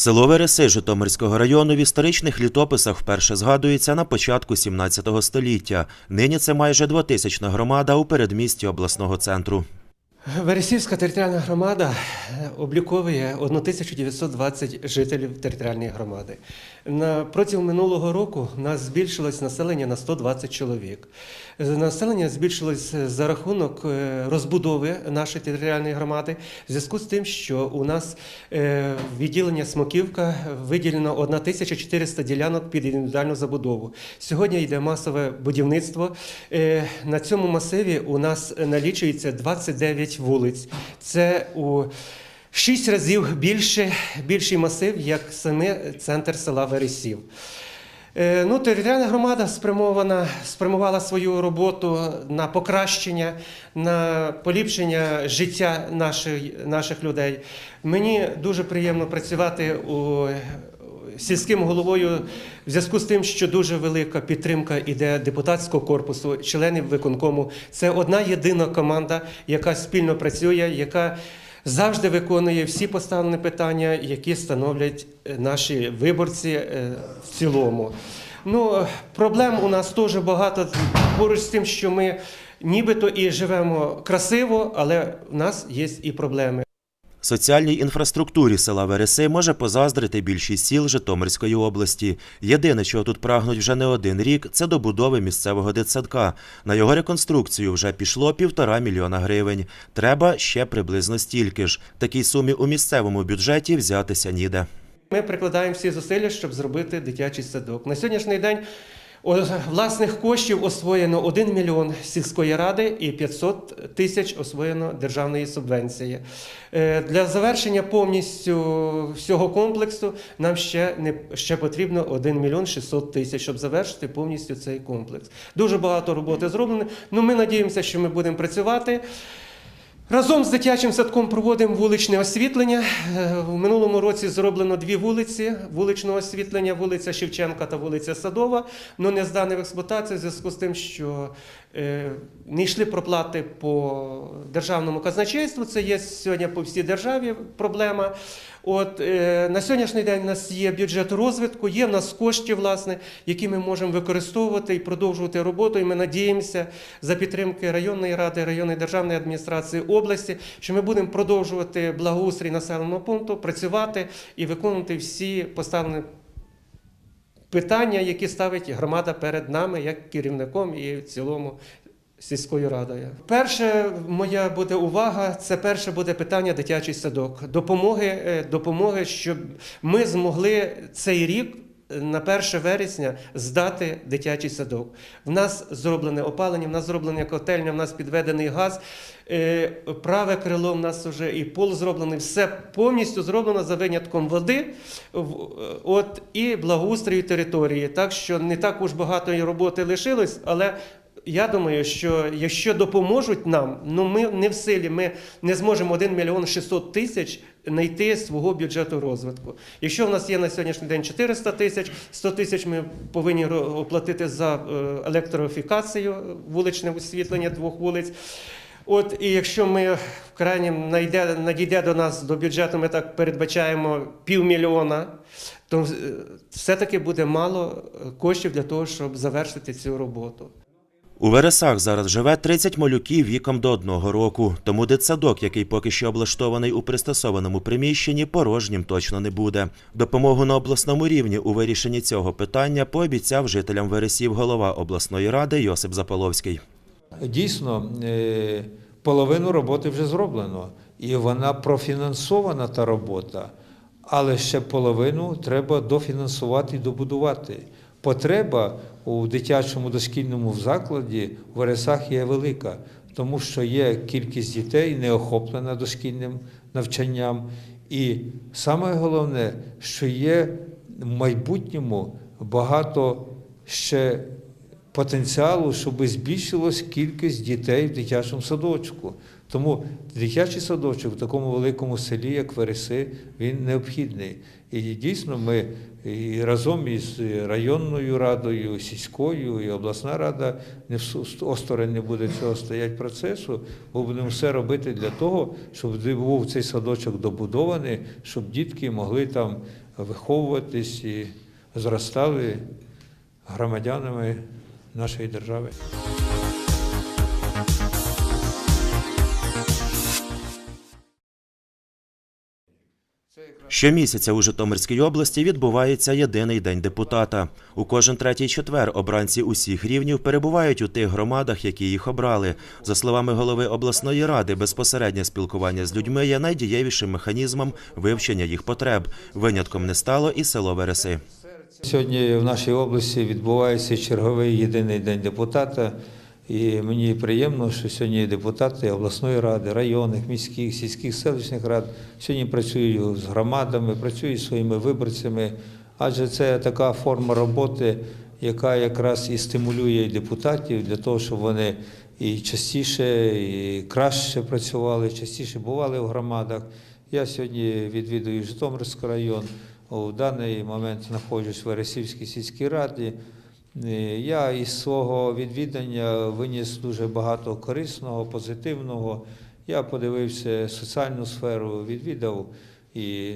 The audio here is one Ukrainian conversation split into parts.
Село Вереси Житомирського району в історичних літописах вперше згадується на початку 17 століття. Нині це майже двотисячна громада у передмісті обласного центру. Вересівська територіальна громада е, обліковує 1920 жителів територіальної громади. На протягом минулого року в нас збільшилось населення на 120 чоловік. Е, Населення збільшилось за рахунок е, розбудови нашої територіальної громади, в зв'язку з тим, що у нас е, відділення Смоківка виділено 1400 ділянок під індивідуальну забудову. Сьогодні йде масове будівництво. Е, На цьому масиві у нас налічується 29 вулиць. Це у шість разів більше, більший масив, як саме центр села Вересів. Е, Ну, територіальна громада спрямована, спрямувала свою роботу на покращення, на поліпшення життя наших, наших людей. Мені дуже приємно працювати у сільським головою в зв'язку з тим, що дуже велика підтримка іде депутатського корпусу, членів виконкому. Це одна єдина команда, яка спільно працює, яка завжди виконує всі поставлені питання, які становлять е, наші виборці е, в цілому. Ну, проблем у нас теж багато поруч з тим, що ми нібито і живемо красиво, але в нас є і проблеми. Соціальній інфраструктурі села Вереси може позаздрити більшість сіл Житомирської області. Єдине, чого тут прагнуть вже не один рік, це добудови місцевого дитсадка. На його реконструкцію вже пішло півтора мільйона гривень. Треба ще приблизно стільки ж. Такій сумі у місцевому бюджеті взятися ніде. Ми прикладаємо всі зусилля, щоб зробити дитячий садок. На сьогоднішній день власних коштів освоєно 1 мільйон сільської ради і 500 тисяч освоєно державної субвенції. Е, Для завершення повністю всього комплексу нам ще, не, ще потрібно 1 мільйон 600 тисяч, щоб завершити повністю цей комплекс. Дуже багато роботи зроблено. Ну, ми надіємося, що ми будемо працювати. Разом з дитячим садком проводимо вуличне освітлення. У В минулому році зроблено дві вулиці вуличного освітлення, вулиця Шевченка та вулиця Садова, але не здане в експлуатацію в зв'язку з тим, що е, не йшли проплати по державному казначейству. Це є сьогодні по всій державі проблема. От е, на сьогоднішній день у нас є бюджет розвитку, є в нас кошти, власне, які ми можемо використовувати і продовжувати роботу. І ми надіємося за підтримки районної ради, районної державної адміністрації області, що ми будемо продовжувати благоустрій населеного пункту, працювати і виконувати всі поставлені питання, які ставить громада перед нами, як керівником і в цілому. Сільською радою. Перше моя буде увага, це перше буде питання дитячий садок. Допомоги, е, допомоги, щоб ми змогли цей рік е, на 1 вересня здати дитячий садок. В нас зроблене опалення, в нас зроблена котельня, в нас підведений газ. е, Праве крило в нас вже і пол зроблений, все повністю зроблено за винятком води от, і благоустрою території. Так що не так уж багато роботи лишилось, але я думаю, що якщо допоможуть нам, ну ми не в силі, ми не зможемо 1 мільйон 600 тисяч знайти свого бюджету розвитку. Якщо в нас є на сьогоднішній день 400 тисяч, 100 тисяч ми повинні оплатити за е, електрофікацію, вуличне освітлення двох вулиць. От і якщо ми в крайнім найде, надійде до нас до бюджету, ми так передбачаємо півмільйона, то е, все-таки буде мало е, коштів для того, щоб завершити цю роботу. У Вересах зараз живе 30 малюків віком до одного року, тому дитсадок, який поки що облаштований у пристосованому приміщенні, порожнім точно не буде. Допомогу на обласному рівні у вирішенні цього питання пообіцяв жителям Вересів голова обласної ради Йосип Заполовський. Дійсно, е, половину роботи вже зроблено, і вона профінансована та робота, але ще половину треба дофінансувати і добудувати. Потреба у дитячому дошкільному закладі в Вересах є велика, тому що є кількість дітей не охоплена дошкільним навчанням. І саме головне, що є в майбутньому багато ще потенціалу, щоб збільшилась кількість дітей в дитячому садочку. Тому дитячий садочок в такому великому селі, як Вереси, він необхідний. І дійсно ми і разом із районною радою, сільською і обласна рада не осторонь не буде цього стоять процесу, бо будемо все робити для того, щоб був цей садочок добудований, щоб дітки могли там виховуватись і зростали громадянами нашої держави. Щомісяця у Житомирській області відбувається єдиний день депутата. У кожен третій четвер обранці усіх рівнів перебувають у тих громадах, які їх обрали. За словами голови обласної ради, безпосереднє спілкування з людьми є найдієвішим механізмом вивчення їх потреб. Винятком не стало і село Вереси. Сьогодні в нашій області відбувається черговий єдиний день депутата. І мені приємно, що сьогодні депутати обласної ради, районних, міських, сільських, селищних рад сьогодні працюють з громадами, працюють зі своїми виборцями, адже це така форма роботи, яка якраз і стимулює депутатів для того, щоб вони і частіше, і краще працювали, частіше бували в громадах. Я сьогодні відвідую Житомирський район. У даний момент знаходжусь в Вересівській сільській раді. Е, Я із свого відвідання виніс дуже багато корисного, позитивного. Я подивився соціальну сферу, відвідав і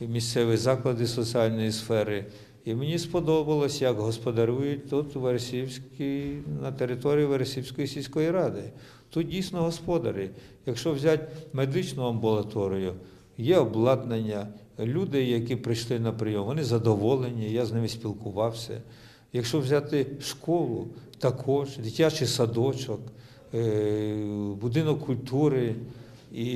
місцеві заклади соціальної сфери. І мені сподобалось, як господарюють тут Вересівській, на території Вересівської сільської ради. Тут дійсно господарі. Якщо взяти медичну амбулаторію, є обладнання, люди, які прийшли на прийом, вони задоволені, я з ними спілкувався. Якщо взяти школу, також дитячий садочок, е, будинок культури, і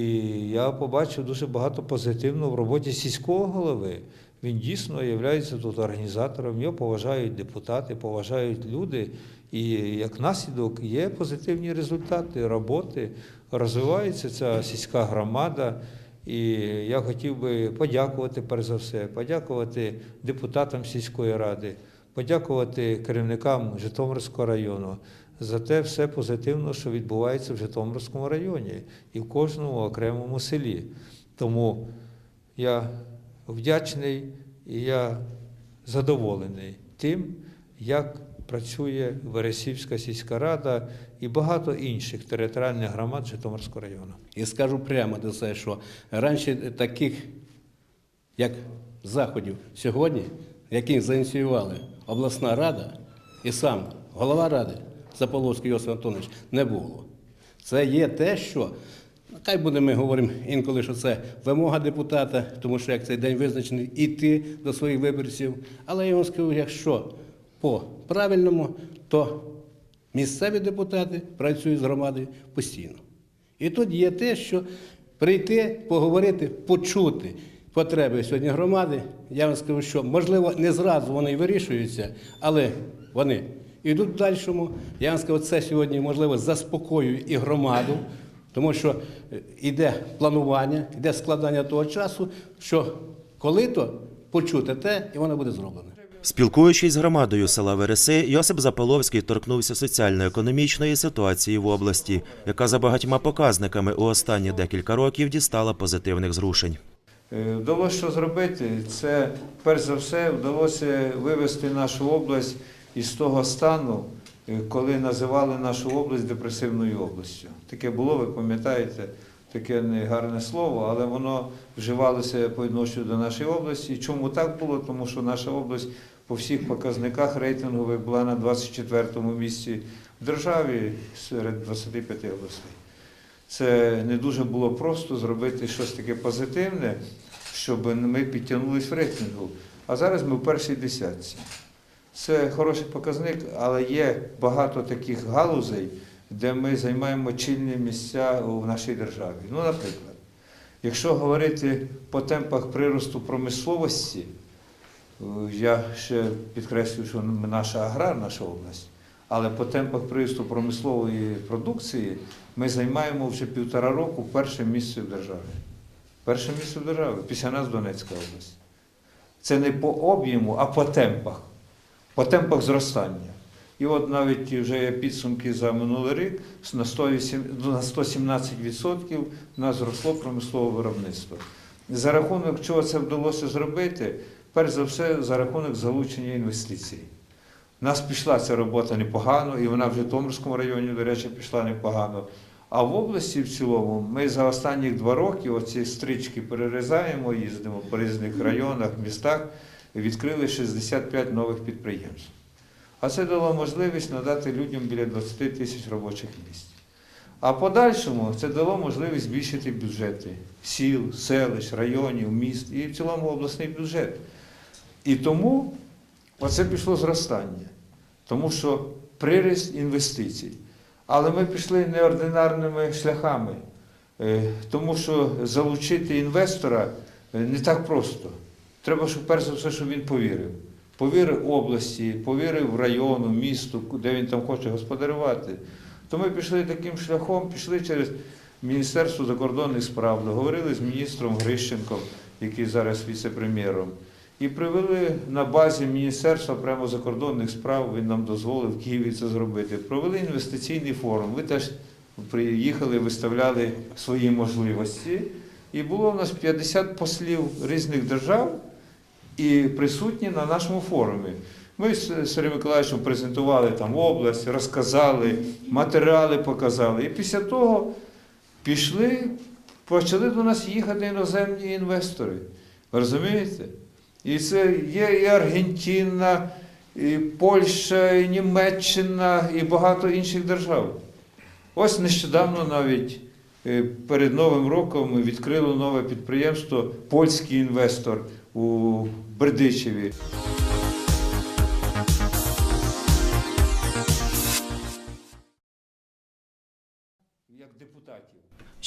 я побачив дуже багато позитивного в роботі сільського голови. Він дійсно є тут організатором, його поважають депутати, поважають люди. І як наслідок є позитивні результати роботи, розвивається ця сільська громада. І я хотів би подякувати перш за все, подякувати депутатам сільської ради, подякувати керівникам Житомирського району за те все позитивне, що відбувається в Житомирському районі і в кожному окремому селі. Тому я вдячний і я задоволений тим, як працює Вересівська сільська рада і багато інших територіальних громад Житомирського району. І скажу прямо до це, що раніше таких, як заходів сьогодні, які зініціювали обласна рада і сам голова ради Заполовський Йосиф Антонович, не було. Це є те, що, хай буде, ми говоримо інколи, що це вимога депутата, тому що як цей день визначений, іти до своїх виборців. Але я вам скажу, якщо по правильному, то місцеві депутати працюють з громадою постійно. І тут є те, що прийти, поговорити, почути потреби сьогодні громади. Я вам скажу, що можливо не зразу вони вирішуються, але вони йдуть в дальшому. Я вам скажу, це сьогодні можливо заспокоює і громаду, тому що йде планування, йде складання того часу, що коли-то почути те, і воно буде зроблено. Спілкуючись з громадою села Вереси, Йосип Запаловський торкнувся соціально-економічної ситуації в області, яка за багатьма показниками у останні декілька років дістала позитивних зрушень. Е, Вдалося що зробити? Це перш за все вдалося вивести нашу область із того стану, е, коли називали нашу область депресивною областю. Таке було, ви пам'ятаєте, таке негарне слово, але воно вживалося по відношенню до нашої області. Чому так було? Тому що наша область по всіх показниках рейтингових була на 24-му місці в державі серед 25 областей. Це не дуже було просто зробити щось таке позитивне, щоб ми підтягнулись в рейтингу. А зараз ми в першій десятці. Це хороший показник, але є багато таких галузей, де ми займаємо чільні місця у нашій державі. Ну, наприклад, якщо говорити по темпах приросту промисловості, е, я ще підкреслюю, що наша аграрна наша область, але по темпах приросту промислової продукції ми займаємо вже півтора року перше місце в державі. Перше місце в державі, після нас Донецька область. Це не по об'єму, а по темпах, по темпах зростання. І от навіть вже є підсумки за минулий рік на 108 на 117% у нас зросло промислове виробництво. За рахунок чого це вдалося зробити? Перш за все, за рахунок залучення інвестицій. У нас пішла ця робота непогано, і вона в Житомирському районі, до речі, пішла непогано. А в області в цілому ми за останні два роки оці стрічки перерізаємо, їздимо по різних районах, містах, відкрили 65 нових підприємств. А це дало можливість надати людям біля 20 тисяч робочих місць. А подальшому це дало можливість збільшити бюджети сіл, селищ, районів, міст і в цілому обласний бюджет. І тому оце пішло зростання, тому що приріст інвестицій. Але ми пішли неординарними шляхами, Е, тому що залучити інвестора е, не так просто. Треба, щоб перш за все, щоб він повірив. Повірив області, повірив району, місту, де він там хоче господарювати. То ми пішли таким шляхом, пішли через Міністерство закордонних справ, договорили з міністром Грищенком, який зараз віце-прем'єром, і привели на базі Міністерства прямо закордонних справ, він нам дозволив в Києві це зробити. Провели інвестиційний форум. Ви теж приїхали, виставляли свої можливості. І було в нас 50 послів різних держав і присутні на нашому форумі. Ми з Сергієм Миколаївичем презентували там область, розказали, матеріали показали. І після того пішли, почали до нас їхати іноземні інвестори. Розумієте? І це є і Аргентина, і Польща, і Німеччина, і багато інших держав. Ось нещодавно навіть е, перед Новим роком відкрило нове підприємство Польський інвестор у Бердичеві.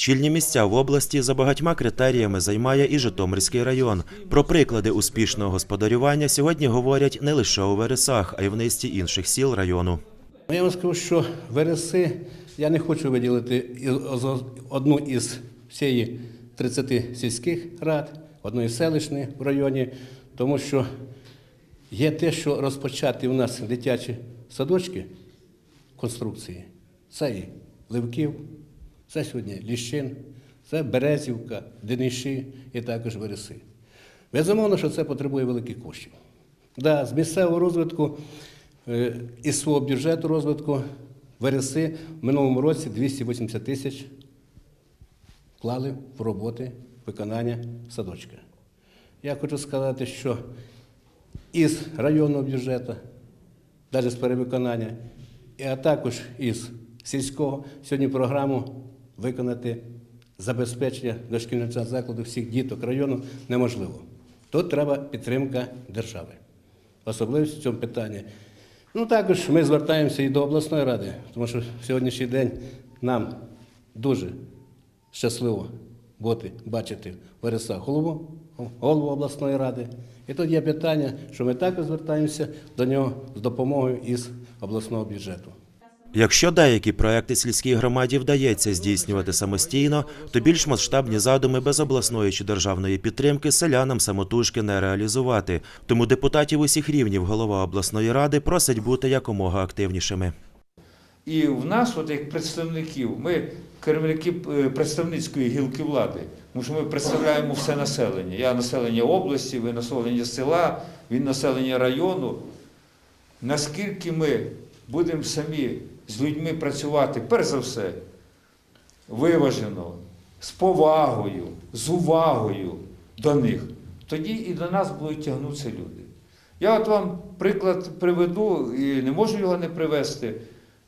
Чільні місця в області за багатьма критеріями займає і Житомирський район. Про приклади успішного господарювання сьогодні говорять не лише у Вересах, а й в низці інших сіл району. Ну, Я вам скажу, що вереси я не хочу виділити одну із всієї 30 сільських рад, одної селищної в районі, тому що є те, що розпочати у нас дитячі садочки конструкції. Це і Ливків, це сьогодні Ліщин, це Березівка, Дениші і також Вереси. Безумовно, що це потребує великих коштів. Да, з місцевого розвитку е, із свого бюджету розвитку Вереси в минулому році 280 тисяч вклали в роботи виконання садочка. Я хочу сказати, що із районного бюджету, навіть з перевиконання, а також із сільського сьогодні програму виконати забезпечення дошкільного закладу всіх діток району неможливо. Тут треба підтримка держави. Особливість в цьому питанні. Ну, також ми звертаємося і до обласної ради, тому що в сьогоднішній день нам дуже щасливо бути, бачити в Вересах голову, голову обласної ради. І тут є питання, що ми також звертаємося до нього з допомогою із обласного бюджету. Якщо деякі проекти сільській громаді вдається здійснювати самостійно, то більш масштабні задуми без обласної чи державної підтримки селянам самотужки не реалізувати. Тому депутатів усіх рівнів голова обласної ради просить бути якомога активнішими. І в нас, от як представників, ми керівники е, представницької гілки влади, тому що ми представляємо все населення. Я населення області, ви населення села, він населення району. Наскільки ми будемо самі з людьми працювати, перш за все, виважено, з повагою, з увагою до них, тоді і до нас будуть тягнутися люди. Я от вам приклад приведу і не можу його не привести.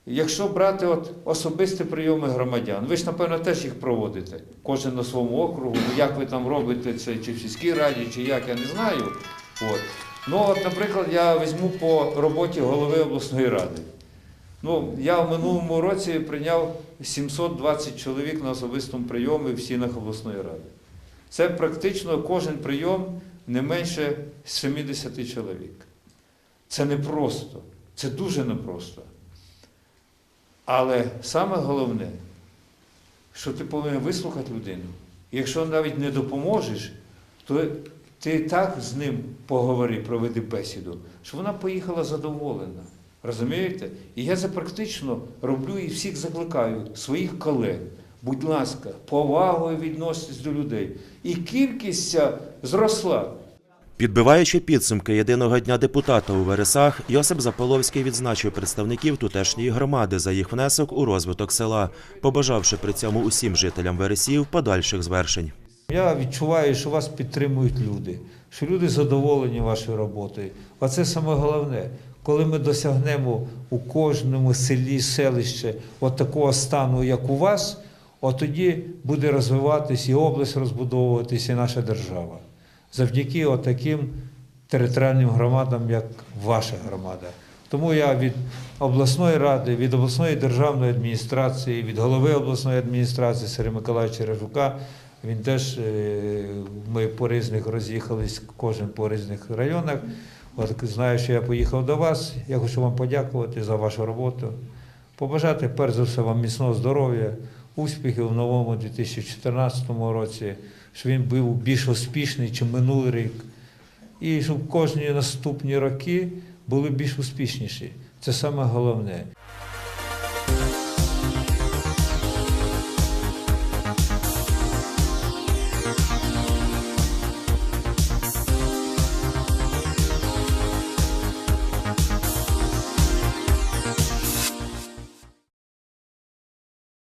Якщо брати от особисті прийоми громадян, ви ж, напевно, теж їх проводите, кожен на своєму округу, як ви там робите це, чи в сільській раді, чи як, я не знаю. От. Ну, от, наприклад, я візьму по роботі голови обласної ради. Ну, я в минулому році прийняв 720 чоловік на особистому прийомі в стінах обласної ради. Це практично кожен прийом не менше 70 чоловік. Це непросто, це дуже непросто. Але саме головне, що ти повинен вислухати людину. Якщо навіть не допоможеш, то ти так з ним поговори, проведи бесіду, що вона поїхала задоволена. Розумієте? І я це практично роблю і всіх закликаю, своїх колег. Будь ласка, повагою відноситесь до людей. І кількість ця зросла. Підбиваючи підсумки єдиного дня депутата у Вересах, Йосип Заполовський відзначив представників тутешньої громади за їх внесок у розвиток села, побажавши при цьому усім жителям Вересів подальших звершень. Я відчуваю, що вас підтримують люди, що люди задоволені вашою роботою. А це саме головне. Коли ми досягнемо у кожному селі, селищі от такого стану, як у вас, от тоді буде розвиватись і область розбудовуватись, і наша держава. Завдяки от територіальним громадам, як ваша громада. Тому я від обласної ради, від обласної державної адміністрації, від голови обласної адміністрації Сергія Миколаївича Режука, він теж, е, ми по різних роз'їхались, кожен по різних районах. От знаю, що я поїхав до вас. Я хочу вам подякувати за вашу роботу. Побажати, перш за все, вам міцного здоров'я, успіхів в новому 2014 році, щоб він був більш успішний, ніж минулий рік. І щоб кожні наступні роки були більш успішніші. Це саме головне.